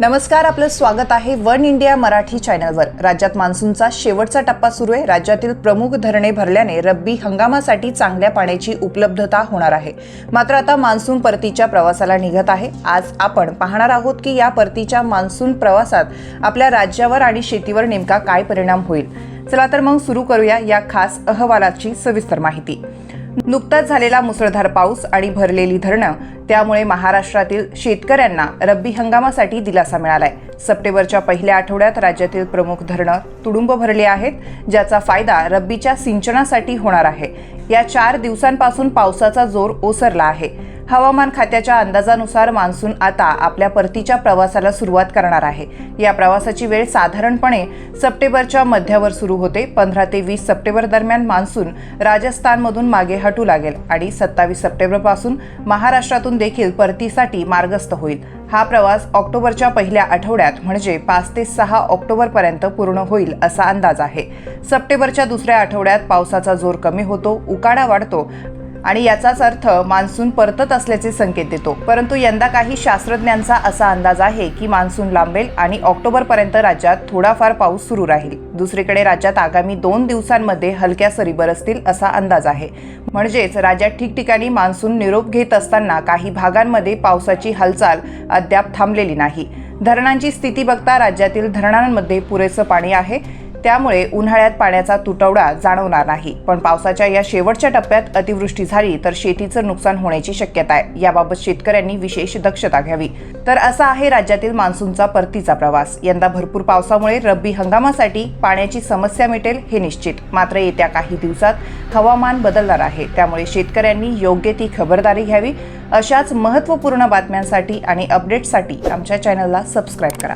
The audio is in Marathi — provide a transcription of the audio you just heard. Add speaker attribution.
Speaker 1: नमस्कार आपलं स्वागत आहे वन इंडिया मराठी चॅनलवर. राज्यात मान्सूनचा शेवटचा टप्पा सुरू आहे. राज्यातील प्रमुख धरणे भरल्याने रब्बी हंगामासाठी चांगल्या पाण्याची उपलब्धता होणार आहे. मात्र आता मान्सून परतीच्या प्रवासाला निघत आहे. आज आपण पाहणार आहोत की या परतीच्या मान्सून प्रवासात आपल्या राज्यावर आणि शेतीवर नेमका काय परिणाम होईल. चला तर मग सुरू करूया या खास अहवालाची सविस्तर माहिती. नुकताच झालेला मुसळधार पाऊस आणि भरलेली धरणं त्यामुळे महाराष्ट्रातील शेतकऱ्यांना रब्बी हंगामासाठी दिलासा मिळालाय. सप्टेंबरच्या पहिल्या आठवड्यात राज्यातील प्रमुख धरणं तुडुंब भरले आहेत ज्याचा फायदा रब्बीच्या सिंचनासाठी होणार आहे. या चार दिवसांपासून पावसाचा जोर ओसरला आहे. हवामान खात्याच्या अंदाजानुसार मान्सून आता आपल्या परतीच्या प्रवासाला सुरुवात करणार आहे. या प्रवासाची वेळ साधारणपणे सप्टेंबरच्या मध्यावर सुरू होते. पंधरा ते वीस सप्टेंबर दरम्यान मान्सून राजस्थानमधून मागे हटू लागेल आणि सत्तावीस सप्टेंबरपासून महाराष्ट्रातून देखील परतीसाठी मार्गस्थ होईल. हा प्रवास ऑक्टोबरच्या पहिल्या आठवड्यात म्हणजे पाच ते सहा ऑक्टोबरपर्यंत पूर्ण होईल असा अंदाज आहे. सप्टेंबरच्या दुसऱ्या आठवड्यात पावसाचा जोर कमी होतो उकाडा वाढतो आणि याचाच अर्थ मान्सून परतत असल्याचे संकेत देतो. परंतु यंदा काही शास्त्रज्ञांचा असा अंदाज आहे की मान्सून लांबेल आणि ऑक्टोबरपर्यंत राज्यात थोडाफार पाऊस सुरू राहील. दुसरीकडे राज्यात आगामी दोन दिवसांमध्ये हलक्या सरी बरसतील असा अंदाज आहे. म्हणजेच राज्यात ठिकठिकाणी मान्सून निरोप घेत असताना काही भागांमध्ये पावसाची हालचाल अद्याप थांबलेली नाही. धरणांची स्थिती बघता राज्यातील धरणांमध्ये पुरेसं पाणी आहे. त्यामुळे उन्हाळ्यात पाण्याचा तुटवडा जाणवणार नाही. पण पावसाच्या या शेवटच्या टप्प्यात अतिवृष्टी झाली तर शेतीचं नुकसान होण्याची शक्यता आहे. याबाबत शेतकऱ्यांनी विशेष दक्षता घ्यावी. तर असा आहे राज्यातील मान्सूनचा परतीचा प्रवास. यंदा भरपूर पावसामुळे रब्बी हंगामासाठी पाण्याची समस्या मिटेल हे निश्चित. मात्र येत्या काही दिवसात हवामान बदलणार आहे. त्यामुळे शेतकऱ्यांनी योग्य ती खबरदारी घ्यावी. अशाच महत्त्वपूर्ण बातम्यांसाठी आणि अपडेट्ससाठी आमच्या चॅनलला सबस्क्राईब करा.